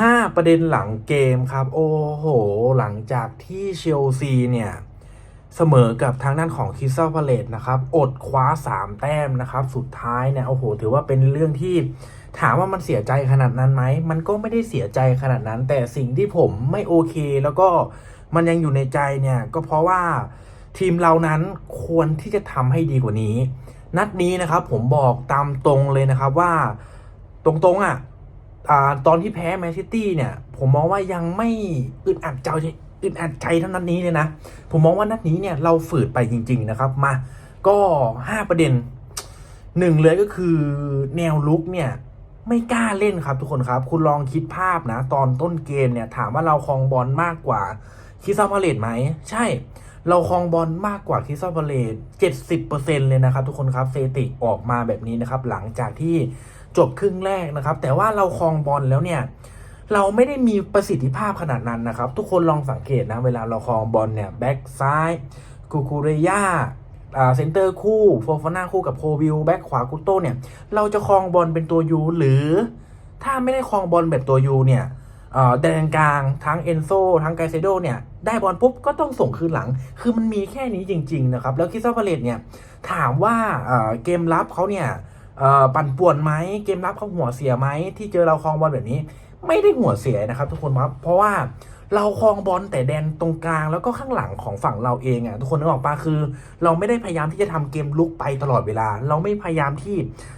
5 ประเด็นหลังเกมครับ โอ้โห หลังจากที่เชลซีเนี่ย เสมอกับทางด้านของคิสตัลพาเลตนะครับ อดคว้า 3 แต้มนะครับ สุดท้ายเนี่ย โอ้โห ถือว่าเป็นเรื่องที่ถามว่ามันเสียใจขนาดนั้นไหม มันก็ไม่ได้เสียใจขนาดนั้น แต่สิ่งที่ผมไม่โอเค แล้วก็มันยังอยู่ในใจเนี่ย ก็เพราะว่าทีมเรานั้นควรที่จะทำให้ดีกว่านี้ นัดนี้นะครับผมบอกตามตรงเลยนะครับว่าตรงๆอะอ่า ตอนที่แพ้แมนซิตี้เนี่ย ผมมองว่ายังไม่อึดอัดใจอึดอัดใจเท่านั้นนี้เลยนะ ผมมองว่านัดนี้เนี่ยเราฝืดไปจริง ๆ นะครับ มาก็ห้าประเด็นหนึ่งเลยก็คือแนวลุกเนี่ยไม่กล้าเล่นครับทุกคนครับ คุณลองคิดภาพนะ ตอนต้นเกมเนี่ยถามว่าเราครองบอลมากกว่าคิซาพาเลตไหม ใช่ เราครองบอลมากกว่าคิซาพาเลตเจ็ดสิบเปอร์เซ็นเลยนะครับทุกคนครับเซติออกมาแบบนี้นะครับ หลังจากที่ จบครึ่งแรกนะครับ แต่ว่าเราครองบอลแล้วเนี่ยเราไม่ได้มีประสิทธิภาพขนาดนั้นนะครับ ทุกคนลองสังเกตนะ เวลาเราครองบอลเนี่ยแบ็กซ้ายคูคูเรย่าอ่าเซนเตอร์คู่โฟฟาน่าคู่กับโควิลแบ็กขวากุโต้เนี่ย เราจะครองบอลเป็นตัวยูหรือถ้าไม่ได้ครองบอลแบบตัวยูเนี่ยแดนกลางทั้งเอนโซทั้งไกเซโดเนี่ย ได้บอลปุ๊บก็ต้องส่งคืนหลัง คือมันมีแค่นี้จริง ๆ นะครับ แล้วคิซาพาเลตเนี่ย ถามว่าเกมรับเขาเนี่ย ปั่นป่วนไหมเกมรับเขาหัวเสียไหมที่เจอเราครองบอลแบบนี้ ไม่ได้หัวเสียนะครับ ทุกคนครับเพราะว่าเราครองบอลแต่แดนตรงกลางแล้วก็ข้างหลังของฝั่งเราเองอะทุกคนนึกออกปะคือ เราไม่ได้พยายามที่จะทำเกมลุกไปตลอดเวลา เราไม่พยายามที่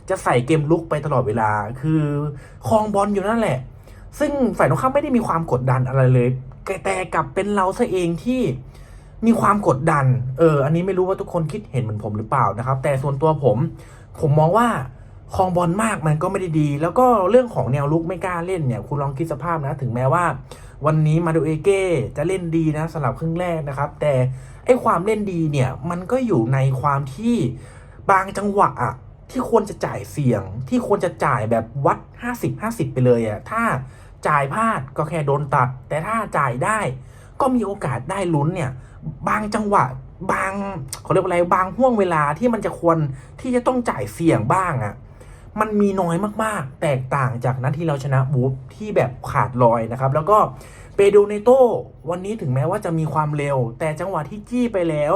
จะใส่เกมลุกไปตลอดเวลา คือครองบอลอยู่นั่นแหละ ซึ่งฝ่ายตรงข้ามไม่ได้มีความกดดันอะไรเลยแต่กลับเป็นเราซะเองที่มีความกดดัน เออ อันนี้ไม่รู้ว่าทุกคนคิดเห็นเหมือนผมหรือเปล่านะครับ แต่ส่วนตัวผม ผมมองว่าครองบอลมากมันก็ไม่ได้ดี แล้วก็เรื่องของแนวลุกไม่กล้าเล่นเนี่ยคุณลองคิดสภาพนะ ถึงแม้ว่า วันนี้มาดูเอเก้จะเล่นดีนะสำหรับครึ่งแรกนะครับ แต่ไอ้ความเล่นดีเนี่ยมันก็อยู่ในความที่บางจังหวะอะที่ควรจะจ่ายเสี่ยง ที่ควรจะจ่ายแบบวัด 50 50 ไปเลยอะถ้าจ่ายพลาดก็แค่โดนตัด แต่ถ้าจ่ายได้ก็มีโอกาสได้ลุ้นเนี่ย บางจังหวะ บางเขาเรียกว่าอะไรบางห่วงเวลาที่มันจะควรที่จะต้องจ่ายเสี่ยงบ้างอะมันมีน้อยมากๆ แตกต่างจากนัดที่เราชนะบูฟที่แบบขาดลอยนะครับ แล้วก็เปโดเนโตวันนี้ถึงแม้ว่าจะมีความเร็ว แต่จังหวะที่จี้ไปแล้ว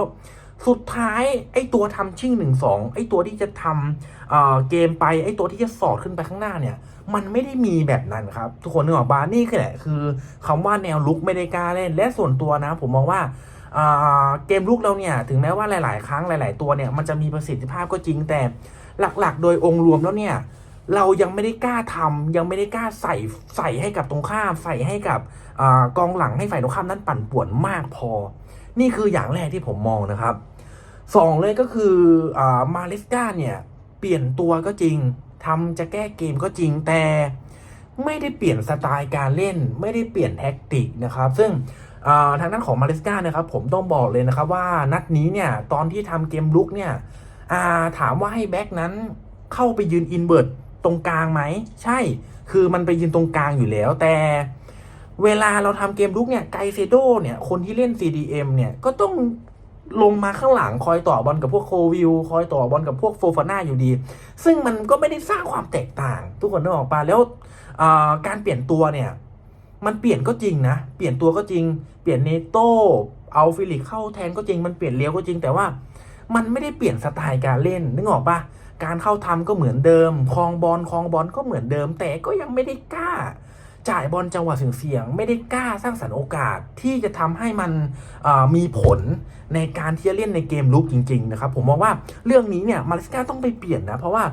สุดท้ายไอ้ตัวทำชิ่งหนึ่งสองไอ้ตัวที่จะทำเอ่อเกมไปไอ้ตัวที่จะสอดขึ้นไปข้างหน้าเนี่ย มันไม่ได้มีแบบนั้นครับ ทุกคนนึกออกปะนี่คือแหละคือคำว่าแนวลุกไม่ได้กล้าเล่น และส่วนตัวนะ ผมมองว่า เกมลุกเราเนี่ยถึงแม้ว่าหลาย ๆ ครั้งหลาย ๆ ตัวเนี่ยมันจะมีประสิทธิภาพก็จริงแต่หลัก ๆ โดยองค์รวมแล้วเนี่ยเรายังไม่ได้กล้าทำยังไม่ได้กล้าใส่ใส่ให้กับตรงข้าม ใส่ให้กับอกองหลังให้ฝ่ายตรงข้ามนั้นปั่นป่วนมากพอ นี่คืออย่างแรกที่ผมมองนะครับสองเลยก็คืออมาเลสกาเนี่ยเปลี่ยนตัวก็จริงทำจะแก้เกมก็จริงแต่ไม่ได้เปลี่ยนสไตล์การเล่น ไม่ได้เปลี่ยนแท็กติกนะครับ ซึ่ง ทางด้านของมาเลสกานะครับผมต้องบอกเลยนะครับว่านัดนี้เนี่ยตอนที่ทำเกมลุกเนี่ยถามว่าให้แบ็กนั้นเข้าไปยืนอินเวิร์ดตรงกลางไหมใช่คือมันไปยืนตรงกลางอยู่แล้ว แต่เวลาเราทำเกมลุกเนี่ยไกเซโดเนี่ยคนที่เล่น CDM เนี่ยก็ต้องลงมาข้างหลังคอยต่อบอลกับพวกโควิลคอยต่อบอลกับพวกโฟฟาน่าอยู่ดี ซึ่งมันก็ไม่ได้สร้างความแตกต่าง ทุกคนนึกออกปะแล้วการเปลี่ยนตัวเนี่ย มันเปลี่ยนก็จริงนะ เปลี่ยนตัวก็จริง เปลี่ยนเนโต้เอาฟิลิกเข้าแทนก็จริง มันเปลี่ยนเลี้ยวก็จริง แต่ว่ามันไม่ได้เปลี่ยนสไตล์การเล่น นึกออกปะการเข้าทำก็เหมือนเดิม คลองบอลคลองบอลก็เหมือนเดิม แต่ก็ยังไม่ได้กล้า จ่ายบอลจังหวะเสี่ยงๆไม่ได้กล้าสร้างสรรค์โอกาสที่จะทำให้มันมีผลในการที่จะเล่นในเกมลุกจริงๆนะครับผมมองว่าเรื่องนี้เนี่ยมาเลสกาต้องไปเปลี่ยนนะเพราะว่า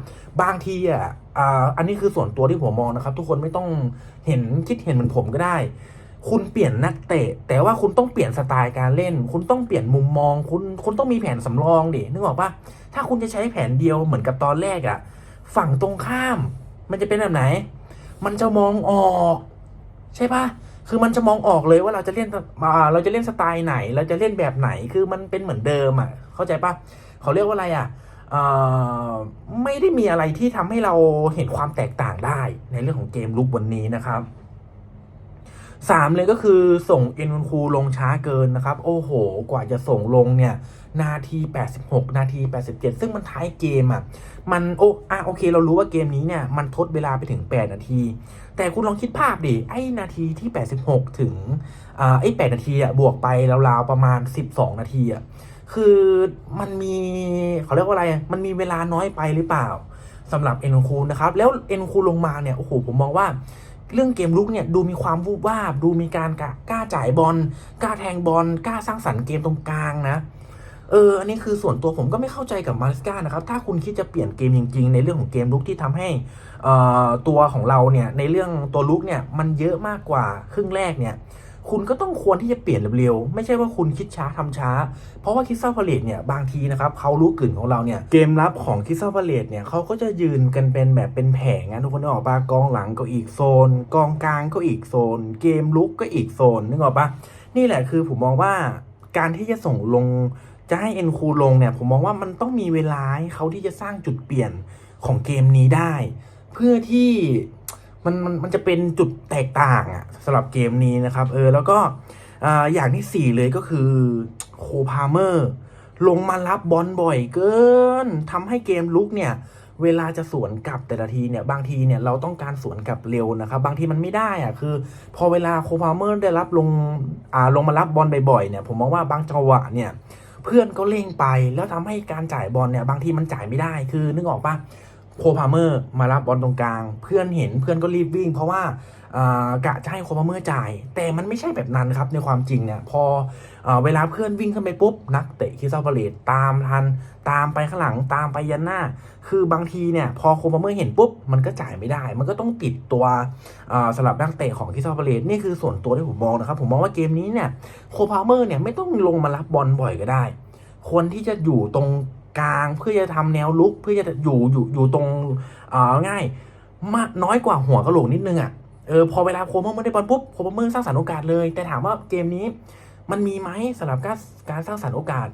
บางทีอะอ่าอันนี้คือส่วนตัวที่ผมมองนะครับ ทุกคนไม่ต้องเห็นคิดเห็นเหมือนผมก็ได้ คุณเปลี่ยนนักเตะ แต่ว่าคุณต้องเปลี่ยนสไตล์การเล่น คุณต้องเปลี่ยนมุมมอง คุณคุณต้องมีแผนสำรองดินึกออกปะถ้าคุณจะใช้แผนเดียวเหมือนกับตอนแรกอะฝั่งตรงข้าม มันจะเป็นแบบไหน มันจะมองออกใช่ปะคือมันจะมองออกเลยว่าเราจะเล่นอ่าเราจะเล่นสไตล์ไหน เราจะเล่นแบบไหน คือมันเป็นเหมือนเดิมอะ เข้าใจปะเขาเรียกว่าอะไรอะอ่ไม่ได้มีอะไรที่ทำให้เราเห็นความแตกต่างได้ในเรื่องของเกมลุกวันนี้นะครับ สามเลยก็คือส่งเอ็นคูลงช้าเกินนะครับ โอ้โห กว่าจะส่งลงเนี่ย นาที 86 นาที 87 ซึ่งมันท้ายเกมอะมันโอ้อะโอเค เรารู้ว่าเกมนี้เนี่ย มันทดเวลาไปถึง 8 นาที แต่คุณลองคิดภาพดิ ไอ้นาทีที่ 86 ถึงอ่าไอ้ 8 นาทีอะบวกไปราวๆประมาณ 12 นาทีอะคือมันมีเขาเรียกว่าอะไร มันมีเวลาน้อยไปหรือเปล่าสำหรับเอ็นคูนะครับ แล้วเอ็นคูลงมาเนี่ยโอ้โหผมมองว่า เรื่องเกมลุกเนี่ยดูมีความวูบวาบ ดูมีการกล้าจ่ายบอลกล้าแทงบอลกล้าสร้างสรรค์เกมตรงกลางนะเอออันนี้คือส่วนตัวผมก็ไม่เข้าใจกับมาริสกานะครับ ถ้าคุณคิดจะเปลี่ยนเกมจริง ๆ ในเรื่องของเกมลุกที่ทำให้ตัวของเราเนี่ยในเรื่องตัวลุกเนี่ยมันเยอะมากกว่าครึ่งแรกเนี่ย คุณก็ต้องควรที่จะเปลี่ยนเร็วๆ ไม่ใช่ว่าคุณคิดช้าทำช้า เพราะว่าคิสซาพาเลตเนี่ยบางทีนะครับเขารู้กลิ่นของเราเนี่ยเกมรับของคิสซาพาเลตเนี่ยเขาก็จะยืนกันเป็นแบบเป็นแผงนะทุกคนนึกออกปะกองหลังก็อีกโซน กองกลางก็อีกโซน เกมลุกก็อีกโซนนึกออกปะนี่แหละคือผมมองว่าการที่จะส่งลงจะให้เอ็นคูลงเนี่ยผมมองว่ามันต้องมีเวลาให้เขาที่จะสร้างจุดเปลี่ยนของเกมนี้ได้ เพื่อที่ มันมันมันจะเป็นจุดแตกต่างอะสำหรับเกมนี้นะครับ เออแล้วก็อ่าอย่างที่สี่เลยก็คือโคพาเมอร์ลงมารับบอลบ่อยเกินทำให้เกมลุกเนี่ย เวลาจะสวนกลับแต่ละทีเนี่ย บางทีเนี่ยเราต้องการสวนกลับเร็วนะครับ บางทีมันไม่ได้อะคือ พอเวลาโคพาเมอร์ได้รับลงอ่าลงมารับบอลบ่อยๆเนี่ยผมมองว่าบางจังหวะเนี่ยเพื่อนก็เล่งไปแล้วทำให้การจ่ายบอลเนี่ยบางทีมันจ่ายไม่ได้คือนึกออกปะ โคพาเมอร์มารับบอลตรงกลาง เพื่อนเห็นเพื่อนก็รีบวิ่ง เพราะว่ากะจะให้โคพาเมอร์จ่าย แต่มันไม่ใช่แบบนั้นครับในความจริงเนี่ยพออเวลาเพื่อนวิ่งขึ้นไปปุ๊บ นักเตะคิซาพาเลตตามทัน ตามไปข้างหลังตามไปยันหน้า คือบางทีเนี่ยพอโคพาเมอร์เห็นปุ๊บ มันก็จ่ายไม่ได้ มันก็ต้องติดตัวสำหรับนักเตะของคิซาพาเลตนี่คือส่วนตัวที่ผมมองนะครับผมมองว่าเกมนี้เนี่ยโคพาเมอร์เนี่ยไม่ต้องลงมารับบอลบ่อยก็ได้ควรที่จะอยู่ตรง กลางเพื่อจะทำแนวลุกเพื่อจะอยู่อยู่อยู่ตรงเอ่อง่ายมากน้อยกว่าหัวกระโหลกนิดนึงอะเออพอเวลาโคมเมอร์ไม่ได้บอลปุ๊บโคมเมอร์สร้างสรรค์โอกาสเลย แต่ถามว่าเกมนี้มันมีไหมสำหรับการการสร้างสรรค์โอกาส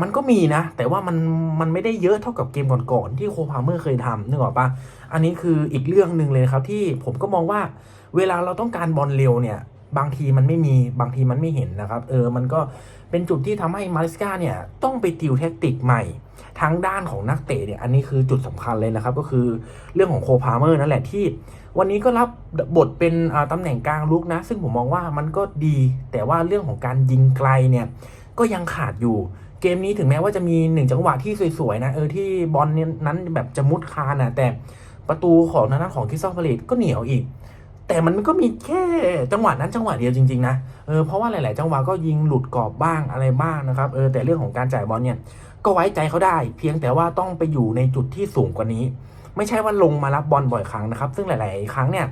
มันก็มีนะ แต่ว่ามันมันไม่ได้เยอะเท่ากับเกมก่อนๆที่โคพาเมอร์เคยทำนึกออกปะอันนี้คืออีกเรื่องหนึ่งเลยครับที่ผมก็มองว่าเวลาเราต้องการบอลเร็วเนี่ย บางทีมันไม่มีบางทีมันไม่เห็นนะครับเออมันก็เป็นจุดที่ทำให้มาริสกาเนี่ยต้องไปติวแท็กติกใหม่ทั้งด้านของนักเตะเนี่ยอันนี้คือจุดสำคัญเลยนะครับก็คือเรื่องของโคพาเมอร์นั่นแหละที่ วันนี้ก็รับบทเป็นอ่าตำแหน่งกลางลุกนะ ซึ่งผมมองว่ามันก็ดี แต่ว่าเรื่องของการยิงไกลเนี่ยก็ยังขาดอยู่เกมนี้ถึงแม้ว่าจะมีหนึ่งจังหวะที่สวยๆนะเออที่บอลนนั้นแบบจะมุดคานนะแต่ประตูของทางด้นของคิสซอฟเฟลตก็เหนียวอีก แต่มันก็มีแค่จังหวะนั้นจังหวะเดียวจริงๆนะเออเพราะว่าหลาย ๆ จังหวะก็ยิงหลุดกรอบบ้างอะไรบ้างนะครับเออแต่เรื่องของการจ่ายบอลเนี่ยก็ไว้ใจเขาได้ เพียงแต่ว่าต้องไปอยู่ในจุดที่สูงกว่านี้ ไม่ใช่ว่าลงมารับบอลบ่อยครั้งนะครับ ซึ่งหลาย ๆ ครั้งเนี่ย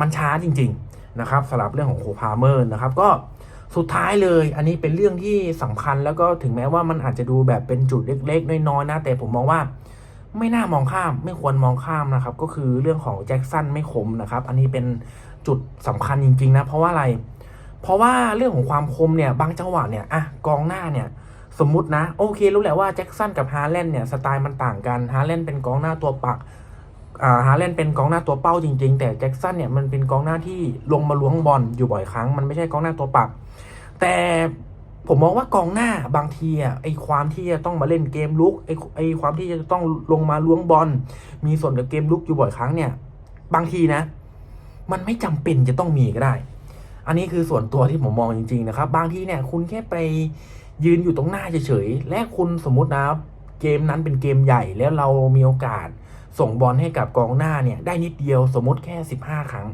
มันช้าจริง ๆ นะครับสำหรับเรื่องของโคพาเมอร์นะครับก็สุดท้ายเลย อันนี้เป็นเรื่องที่สำคัญแล้วก็ถึงแม้ว่ามันอาจจะดูแบบเป็นจุดเล็ก ๆ น้อย ๆ นะแต่ผมมองว่า ไม่น่ามองข้ามไม่ควรมองข้ามนะครับ ก็คือเรื่องของแจ็คสันไม่คมนะครับ อันนี้เป็นจุดสำคัญจริงๆนะ เพราะว่าอะไร เพราะว่าเรื่องของความคมเนี่ย บางจังหวะเนี่ยอะกองหน้าเนี่ย สมมตินะ โอเค รู้แหละว่าแจ็คสันกับฮาแลนเนี่ยสไตล์มันต่างกันฮาแลนเป็นกองหน้าตัวปักอ่าฮาแลนเป็นกองหน้าตัวเป้าจริงๆ แต่แจ็คสันเนี่ยมันเป็นกองหน้าที่ลงมาล้วงบอลอยู่บ่อยครั้ง มันไม่ใช่กองหน้าตัวปัก แต่ ผมมองว่ากองหน้าบางทีอะไอความที่จะต้องมาเล่นเกมลุกไอไอความที่จะต้องลงมาล้วงบอลมีส่วนกับเกมลุกอยู่บ่อยครั้งเนี่ย บางทีนะ มันไม่จำเป็นจะต้องมีก็ได้ อันนี้คือส่วนตัวที่ผมมองจริง ๆ นะครับ บางทีเนี่ย คุณแค่ไปยืนอยู่ตรงหน้าเฉยๆและคุณสมมตินะเกมนั้นเป็นเกมใหญ่แล้วเรามีโอกาส ส่งบอลให้กับกองหน้าเนี่ย ได้นิดเดียวสมมติแค่ 15 ครั้ง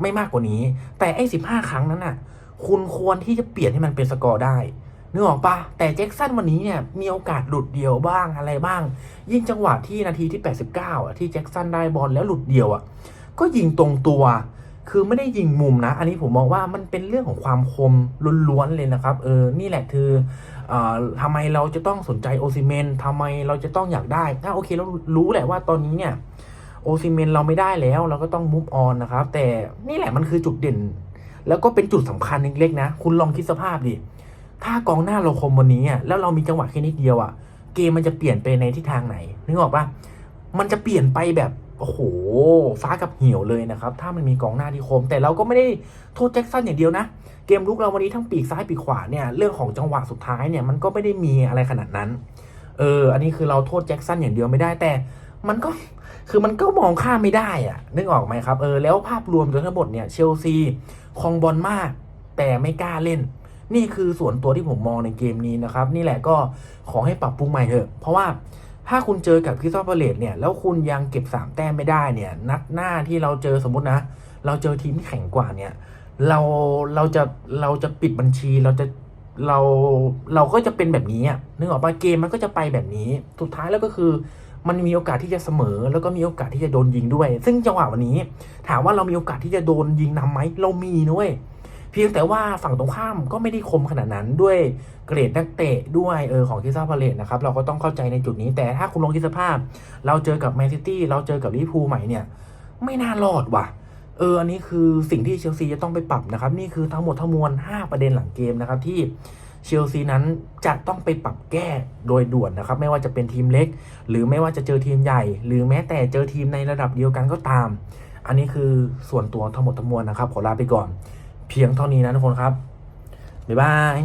ไม่มากกว่านี้ แต่ไอ้15 ครั้งนั้นน่ะ คุณควรที่จะเปลี่ยนให้มันเป็นสกอร์ได้นึกออกปะแต่แจ็คสันวันนี้เนี่ยมีโอกาสหลุดเดียวบ้างอะไรบ้าง ยิ่งจังหวะที่นาทีที่ 89อะที่แจ็คสันได้บอลแล้วหลุดเดียวอะก็ยิงตรงตัว คือไม่ได้ยิงมุมนะ อันนี้ผมมองว่ามันเป็นเรื่องของความคมล้วนๆเลยนะครับ เออ นี่แหละคืออ่อทำไมเราจะต้องสนใจโอซิเมนทำไมเราจะต้องอยากได้อะโอเคเรารู้แหละว่าตอนนี้เนี่ยโอซิเมนเราไม่ได้แล้ว เราก็ต้องมุฟออนนะครับ แต่นี่แหละมันคือจุดเด่น แล้วก็เป็นจุดสำคัญเล็กๆนะ คุณลองคิดสภาพดิ ถ้ากองหน้าเราคมวันนี้อะแล้วเรามีจังหวะแค่นิดเดียวอะ เกมมันจะเปลี่ยนไปในทิศทางไหน นึกออกปะมันจะเปลี่ยนไปแบบโอ้โห ฟ้ากับเหี่ยวเลยนะครับ ถ้ามันมีกองหน้าที่คม แต่เราก็ไม่ได้โทษแจ็คสันอย่างเดียวนะ เกมลุกเราวันนี้ทั้งปีกซ้ายปีกขวาเนี่ย เรื่องของจังหวะสุดท้ายเนี่ย มันก็ไม่ได้มีอะไรขนาดนั้น เออ อันนี้คือเราโทษแจ็คสันอย่างเดียวไม่ได้ แต่มันก็ คือมันก็มองข้ามไม่ได้อะนึกออกไหมครับเออแล้วภาพรวมโดยทั้งหมดเนี่ยเชลซีคองบอลมาก แต่ไม่กล้าเล่น นี่คือส่วนตัวที่ผมมองในเกมนี้นะครับ นี่แหละก็ขอให้ปรับปรุงใหม่เถอะ เพราะว่าถ้าคุณเจอกับคริสตัลพาเลตเนี่ยแล้วคุณยังเก็บ 3 แต้มไม่ได้เนี่ย นัดหน้าที่เราเจอสมมตินะ เราเจอทีมที่แข็งกว่าเนี่ย เราเราจะเราจะปิดบัญชีเราจะเราเราก็จะเป็นแบบนี้นึกออกปะเกมมันก็จะไปแบบนี้ สุดท้ายแล้วก็คือ มันมีโอกาสที่จะเสมอ แล้วก็มีโอกาสที่จะโดนยิงด้วย ซึ่งจังหวะวันนี้ ถามว่าเรามีโอกาสที่จะโดนยิงนำไหมเรามีนุ้ยเพียงแต่ว่าฝั่งตรงข้ามก็ไม่ได้คมขนาดนั้นด้วยเกรดนักเตะด้วยเออของคิซ่าพาเลตนะครับเราก็ต้องเข้าใจในจุดนี้ แต่ถ้าคุณลองคิดสภาพ เราเจอกับแมนซิตี้เราเจอกับลิเวอร์พูลใหม่เนี่ย ไม่น่ารอดว่ะเอออันนี้คือสิ่งที่เชลซีจะต้องไปปรับนะครับ นี่คือทั้งหมดทั้งมวล 5 ประเด็นหลังเกมนะครับที่ เชลซีนั้นจะต้องไปปรับแก้โดยด่วนนะครับ ไม่ว่าจะเป็นทีมเล็ก หรือไม่ว่าจะเจอทีมใหญ่ หรือแม้แต่เจอทีมในระดับเดียวกันก็ตาม อันนี้คือส่วนตัวทั้งหมดทั้งมวลนะครับ ขอลาไปก่อน เพียงเท่านี้นะทุกคนครับบ๊ายบาย